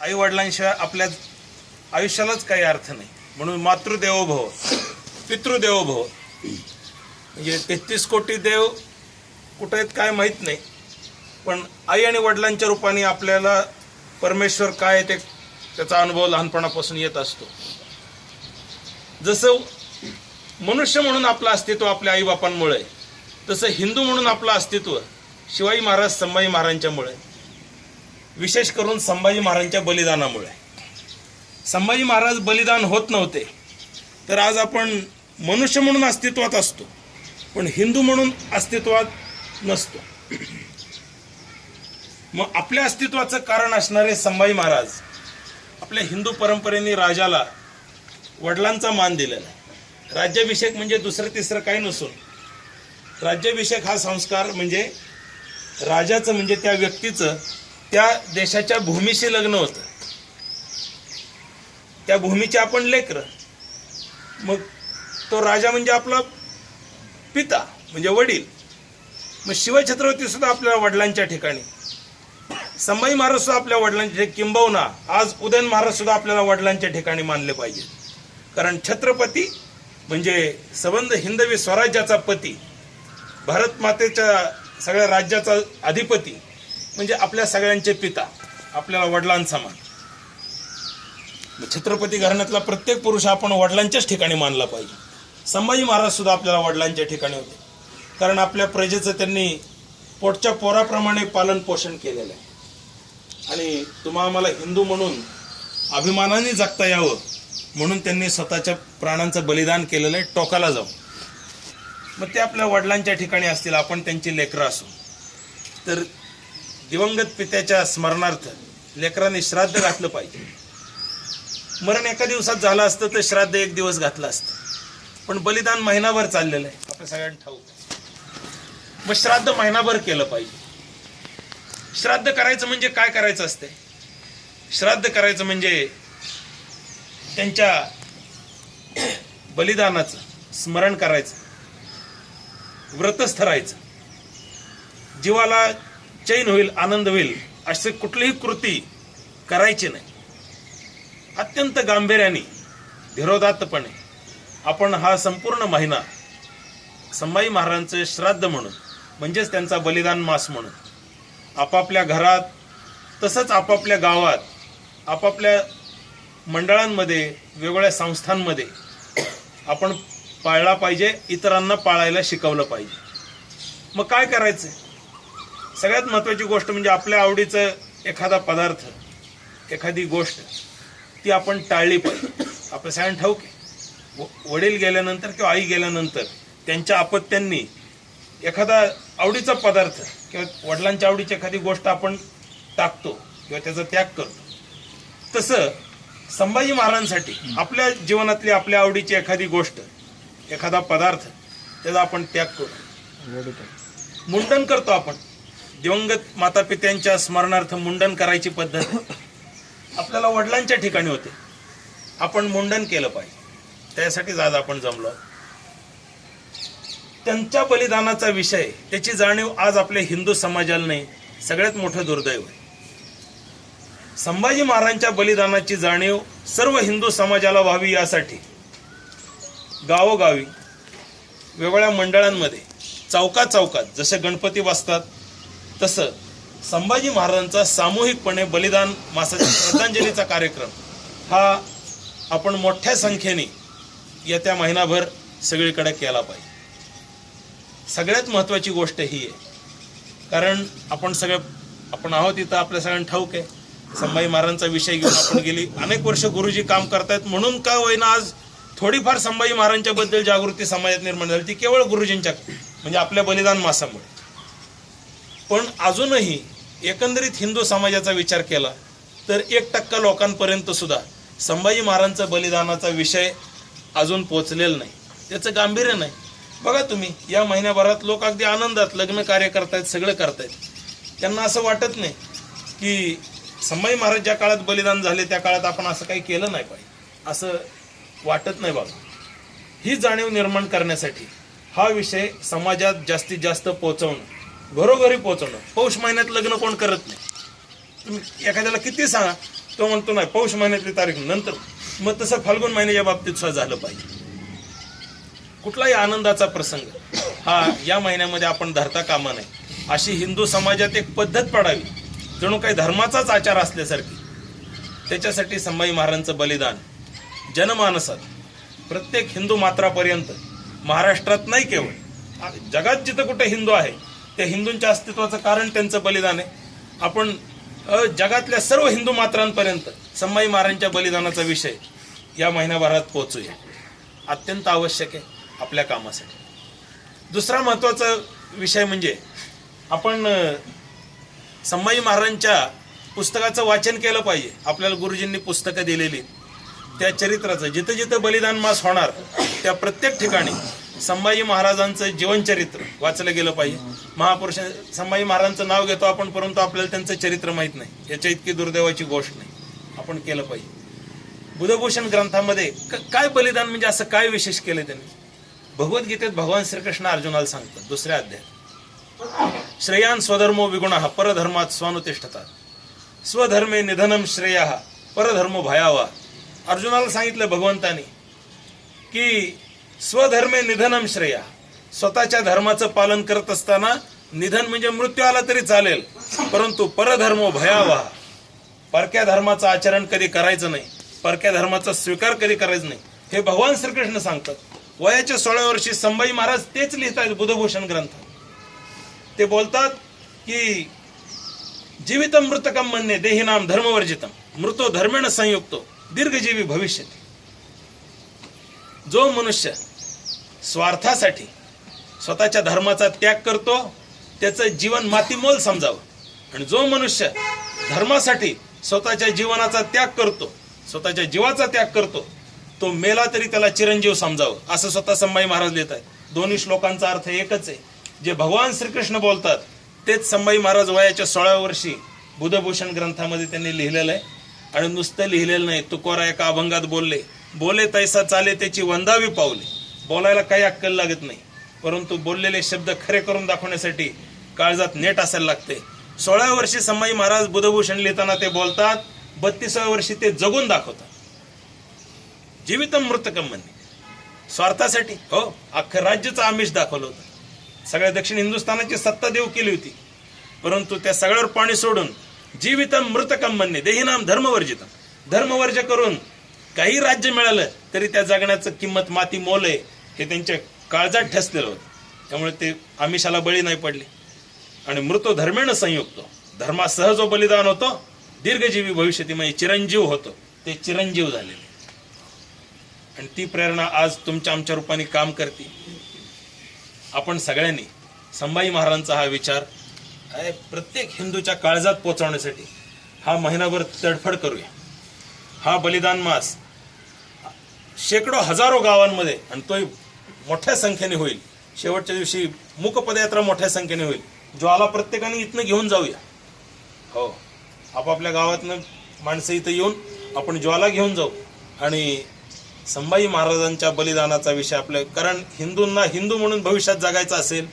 आई वडिलांशिवाय आपल्या आयुष्यालाच काही अर्थ नाही. म्हणून मातृदेवो भव पितृदेवो भव म्हणजे तेहतीस कोटी देव कुठे आहेत काय माहीत नाही. पण आई आणि वडिलांच्या रूपाने आपल्याला परमेश्वर काय आहे ते त्याचा अनुभव लहानपणापासून येत असतो. जसं मनुष्य म्हणून आपलं अस्तित्व आपल्या आईबापांमुळे तसं हिंदू म्हणून आपलं अस्तित्व शिवाजी महाराज संभाजी महाराजांच्यामुळे विशेष करून संभाजी महाराजांच्या बलिदानामुळे. संभाजी महाराज बलिदान होत नव्हते. तर आज आपण मनुष्य म्हणून अस्तित्वात असतो पण हिंदू म्हणून अस्तित्वात नसतो. मग आपल्या अस्तित्वाचं कारण असणारे संभाजी महाराज आपल्या हिंदू परंपरेने राजाला वडिलांचा मान दिलेला आहे. राज्याभिषेक म्हणजे दुसरं तिसरं काही नसून राज्याभिषेक हा संस्कार म्हणजे राजाचं म्हणजे त्या व्यक्तीचं त्या देशाच्या भूमीशी लग्न होतं. त्या भूमीचे आपण लेकर. मग तो राजा म्हणजे आपला पिता म्हणजे वडील. मग शिवछत्रपती सुद्धा आपल्या वडिलांच्या ठिकाणी. संभाजी महाराज सुद्धा आपल्या वडिलांच्या ठिकाणी. किंबहुना आज उदयन महाराज सुद्धा आपल्याला वडिलांच्या ठिकाणी मानले पाहिजेत कारण छत्रपती म्हणजे संबंध हिंदवी स्वराज्याचा पती भारत मातेच्या सगळ्या राज्याचा अधिपती म्हणजे आपल्या सगळ्यांचे पिता आपल्याला वडिलांसमान. मग छत्रपती घराण्यातला प्रत्येक पुरुष आपण वडिलांच्याच ठिकाणी मानला पाहिजे. संभाजी महाराज सुद्धा आपल्याला वडिलांच्या ठिकाणी होते. कारण आपल्या प्रजेचं त्यांनी पोटच्या पोराप्रमाणे पालन पोषण केलेलं आहे. आणि तुम्हा आम्हाला हिंदू म्हणून अभिमानाने जगता यावं म्हणून त्यांनी स्वतःच्या प्राणांचं बलिदान केलेलं आहे टोकाला जाऊन. मग ते आपल्या वडिलांच्या ठिकाणी असतील आपण त्यांची लेकरं असू. तर दिवंगत पित्याच्या स्मरणार्थ लेकरांनी श्राद्ध घातलं पाहिजे. मरण एका दिवसात झालं असतं तर श्राद्ध एक दिवस घातलं असतं. पण बलिदान महिनाभर चाललेलं आहे. आपल्या सगळ्यांना ठाऊक मग श्राद्ध महिनाभर केलं पाहिजे. श्राद्ध करायचं म्हणजे काय करायचं असते? श्राद्ध करायचं म्हणजे त्यांच्या बलिदानाचं स्मरण करायचं. व्रतच ठरायचं जीवाला चैन होईल आनंद होईल असे कुठलीही कृती करायची नाही. अत्यंत गांभीर्याने धीरोदात्तपणे आपण हा संपूर्ण महिना संभाई महाराजांचे श्राद्ध म्हणून म्हणजेच त्यांचा बलिदान मास म्हणून आपापल्या घरात तसंच आपापल्या गावात आपापल्या मंडळांमध्ये वेगवेगळ्या संस्थांमध्ये आपण पाळला पाहिजे इतरांना पाळायला शिकवलं पाहिजे. मग काय करायचं सगळ्यात महत्त्वाची गोष्ट म्हणजे आपल्या आवडीचं एखादा पदार्थ एखादी गोष्ट ती आपण टाळली पाहिजे. आपल्या सगळ्यांना ठाऊक वडील गेल्यानंतर किंवा आई गेल्यानंतर त्यांच्या अपत्यांनी एखादा आवडीचा पदार्थ किंवा वडिलांच्या आवडीची एखादी गोष्ट आपण टाकतो किंवा त्याचा त्याग करतो. तसं संभाजी महाराजांसाठी आपल्या जीवनातली आपल्या आवडीची एखादी गोष्ट एखादा पदार्थ त्याचा आपण त्याग करू. मुंडन करतो आपण. दिवंगत मातापित्यांच्या स्मरणार्थ मुंडन करायची पद्धत आपल्याला वडिलांच्या ठिकाणी होते. आपण मुंडन केलं पाहिजे. त्यासाठीच आज आपण जमलो. आहोत. त्यांच्या बलिदानाचा विषय त्याची जाणीव आज आपल्या हिंदू समाजाला नाही सगळ्यात मोठं दुर्दैव आहे. संभाजी महाराजांच्या बलिदानाची जाणीव सर्व हिंदू समाजाला व्हावी यासाठी गावोगावी वेगवेगळ्या मंडळांमध्ये चौकात चौकात जसे गणपती बसतात तसं संभाजी महाराजांचा सामूहिकपणे बलिदान मासाच्या श्रद्धांजलीचा कार्यक्रम हा आपण मोठ्या संख्येने येत्या महिनाभर सगळीकडे केला पाहिजे. सगळ्यात महत्त्वाची गोष्ट ही आहे. कारण आपण सगळे आपण आहोत इथं आपल्या सगळ्यांना ठाऊक आहे. संभाजी महाराजांचा विषय घेऊन आपण गेली. अनेक वर्ष गुरुजी काम करतायत. म्हणून का होईना आज थोडीफार संभाजी महाराजांच्या बद्दल जागृती समाजात निर्माण झाली. ती केवळ गुरुजींच्या म्हणजे आपल्या बलिदान मासामुळे. पण अजूनही एकंदरीत हिंदू समाजाचा विचार केला तर एक टक्का लोकांपर्यंत सुद्धा संभाजी महाराजांचा बलिदानाचा विषय अजून पोचलेला नाही. त्याचं गांभीर्य नाही. बघा तुम्ही या महिन्याभरात लोक अगदी आनंदात लग्न कार्य करतायत सगळं करतायत. त्यांना असं वाटत नाही की संभाजी महाराज ज्या काळात बलिदान झाले त्या काळात आपण असं काही केलं नाही पाहिजे. असं वाटत नाही बघा. ही जाणीव निर्माण करण्यासाठी हा विषय समाजात जास्तीत जास्त पोचवणं घरोघरी पोहोचवणं. पौष महिन्यात लग्न कोण करत नाही. तुम्ही एखाद्याला किती सांगा तो म्हणतो नाही पौष महिन्यातली तारीख नंतर. मग तसं फाल्गुन महिन्याच्या बाबतीत सुद्धा झालं पाहिजे. कुठलाही आनंदाचा प्रसंग हा या महिन्यामध्ये आपण धरता कामा नये. अशी हिंदू समाजात एक पद्धत पडावी. जणू काही धर्माचाच आचार असल्यासारखी. त्याच्यासाठी संभाजी महाराजांचं बलिदान. जनमानसात प्रत्येक हिंदू मात्रापर्यंत महाराष्ट्रात नाही केवळ जगात जिथं कुठे हिंदू आहे त्या हिंदूंच्या अस्तित्वाचं कारण त्यांचं बलिदान आहे. आपण जगातल्या सर्व हिंदू मात्रांपर्यंत संभाजी महाराजांच्या बलिदानाचा विषय या महिन्याभरात पोहोचूया. अत्यंत आवश्यक आहे आपल्या कामासाठी. दुसरा महत्त्वाचा विषय म्हणजे आपण संभाजी महाराजांच्या पुस्तकाचं वाचन केलं पाहिजे. आपल्याला गुरुजींनी पुस्तकं दिलेली. त्या चरित्राचं जिथं जिथं बलिदान मास होणार त्या प्रत्येक ठिकाणी संभाजी महाराजांचं जीवनचरित्र वाचलं गेलं पाहिजे. महापुरुष संभाजी महाराजांचं नाव घेतो आपण परंतु आपल्याला त्यांचं चरित्र माहीत नाही. याच्या इतकी दुर्दैवाची गोष्ट नाही. आपण केलं पाहिजे. बुधभूषण ग्रंथामध्ये क- काय बलिदान म्हणजे असं काय विशेष केलं त्यांनी? भगवद्गीतेत भगवान श्रीकृष्ण अर्जुनाला सांगतात दुसऱ्या अध्यायात. श्रेयान स्वधर्मो विगुण परधर्मात स्वानुतिष्ठतात स्वधर्मे निधनम श्रेया परधर्मो भयावा. अर्जुनाला सांगितलं भगवंतानी की स्वधर्मे निधनम श्रेया. स्वतःच्या धर्माचं पालन करत असताना निधन म्हणजे मृत्यू आला तरी चालेल परंतु परधर्मो भयावा परक्या धर्माचं आचरण कधी करायचं नाही परक्या धर्माचा स्वीकार कधी करायचं नाही हे भगवान श्रीकृष्ण सांगतात. वयाच्या सोळा वर्षी संभाई महाराज तेच लिहितात बुधभूषण ग्रंथात ते बोलतात की जीवितम मृतकम म्हणणे देहिनाम धर्मवर्जितम. मृतो धर्मेण संयुक्तो दीर्घजीवी भविष्य जो मनुष्य स्वार्थासाठी. स्वतःच्या धर्माचा त्याग करतो त्याचं जीवन मातीमोल समजावं. आणि जो मनुष्य धर्मासाठी स्वतःच्या जीवनाचा त्याग करतो स्वतःच्या जीवाचा त्याग करतो तो मेला तरी त्याला चिरंजीव समजावं असं स्वतः संभाजी महाराज लिहित आहेत दोन्ही श्लोकांचा अर्थ एकच आहे. जे भगवान श्रीकृष्ण बोलतात तेच संभाजी महाराज वयाच्या सोळाव्या वर्षी बुधभूषण ग्रंथामध्ये त्यांनी लिहिलेलं आहे. आणि नुसतं लिहिलेलं नाही तुकोरा एका अभंगात बोलले बोले तैसा चाले त्याची वंदावी पावले. बोलायला काही अक्कल लागत नाही. परंतु बोललेले शब्द खरे करून दाखवण्यासाठी काळजात नेट असायला लागते. सोळाव्या वर्षी संभाजी महाराज बुधभूषण लिहिताना ते बोलतात बत्तीसाव्या वर्षी ते जगून दाखवतात. जीवितम मृतकम म्हणणे स्वार्थासाठी हो अख्खं राज्याचं आमिष दाखवलं होतं. सगळ्या दक्षिण हिंदुस्थानाची सत्ता देऊ केली होती. परंतु त्या सगळ्यावर पाणी सोडून जीवितम मृतकम म्हणणे देहीनाम धर्मवर्जित. धर्मवर्ज करून काही राज्य मिळालं तरी त्या जगण्याचं किंमत माती मोल आहे. हे त्यांच्या काळजात ठसलेलं होतं. त्यामुळे ते आमिषाला बळी नाही पडले. आणि मृतो धर्मेण संयुक्त. धर्मासह जो बलिदान होतो दीर्घजीवी भविष्यती म्हणजे चिरंजीव होतो. ते चिरंजीव झालेले. आणि ती प्रेरणा आज तुमच्या आमच्या रूपाने काम करते. आपण सगळ्यांनी संभाजी महाराजांचा हा विचार प्रत्येक हिंदूच्या काळजात पोचवण्यासाठी हा महिनाभर तडफड करूया. हा बलिदान मास शेकडो हजारो गावांमध्ये आणि तोही मोठ्या संख्येने होईल. शेवटच्या दिवशी मुक पदयात्रा मोठ्या संख्येने होईल. ज्वाला प्रत्येकाने इथनं घेऊन जाऊया. हो. आपापल्या गावातनं माणसं इथं येऊन आपण ज्वाला घेऊन जाऊ. आणि संभाजी महाराजांच्या बलिदानाचा विषय आपल्या कारण हिंदूंना हिंदू म्हणून भविष्यात जगायचं असेल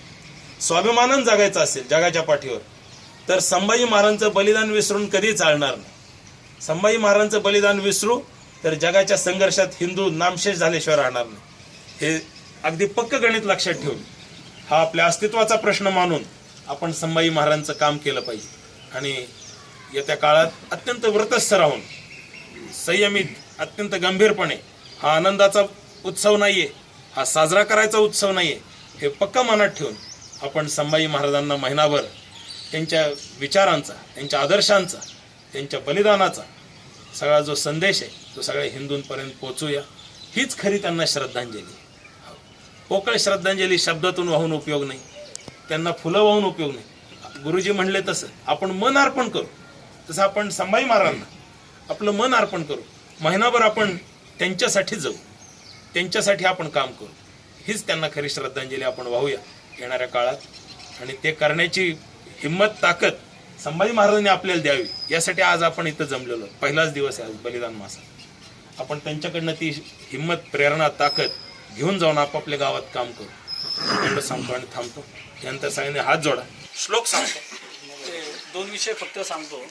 स्वाभिमानानं जगायचं असेल जगाच्या पाठीवर तर संभाजी महाराजांचं बलिदान विसरून कधी चालणार नाही. संभाजी महाराजांचं बलिदान विसरू तर जगाच्या संघर्षात हिंदू नामशेष झाल्याशिवाय राहणार नाही. हे अगदी पक्क गणित लक्षात ठेवून हा आपल्या अस्तित्वाचा प्रश्न मानून आपण संभाजी महाराजांचं काम केलं पाहिजे. आणि येत्या काळात अत्यंत व्रतस्थ राहून संयमित अत्यंत गंभीरपणे हा आनंदाचा उत्सव नाही आहे हा साजरा करायचा उत्सव नाही आहे हे पक्क मनात ठेवून आपण संभाजी महाराजांना महिनाभर त्यांच्या विचारांचा त्यांच्या आदर्शांचा त्यांच्या बलिदानाचा सगळा जो संदेश आहे तो सगळ्या हिंदूंपर्यंत पोचूया हीच खरी त्यांना श्रद्धांजली. पोकळ श्रद्धांजली शब्दातून वाहून उपयोग नाही. त्यांना फुलं वाहून उपयोग नाही. गुरुजी म्हणले तसं आपण मन अर्पण करू. तसं आपण संभाजी महाराजांना आपलं मन अर्पण करू. महिनाभर आपण त्यांच्यासाठी जाऊ त्यांच्यासाठी आपण काम करू. हीच त्यांना खरी श्रद्धांजली आपण वाहूया येणाऱ्या काळात. आणि ते करण्याची हिंमत ताकद संभाजी महाराजांनी आपल्याला द्यावी. यासाठी आज आपण इथं जमलेलो पहिलाच दिवस आहे आज बलिदान मासा आपण त्यांच्याकडनं ती हिंमत प्रेरणा ताकद घेऊन जाऊन आपापल्या गावात काम करू. एवढं सांगतो आणि थांबतो. यानंतर सगळ्यांनी हात जोडा. श्लोक सांगतो. ते दोन विषय फक्त सांगतो.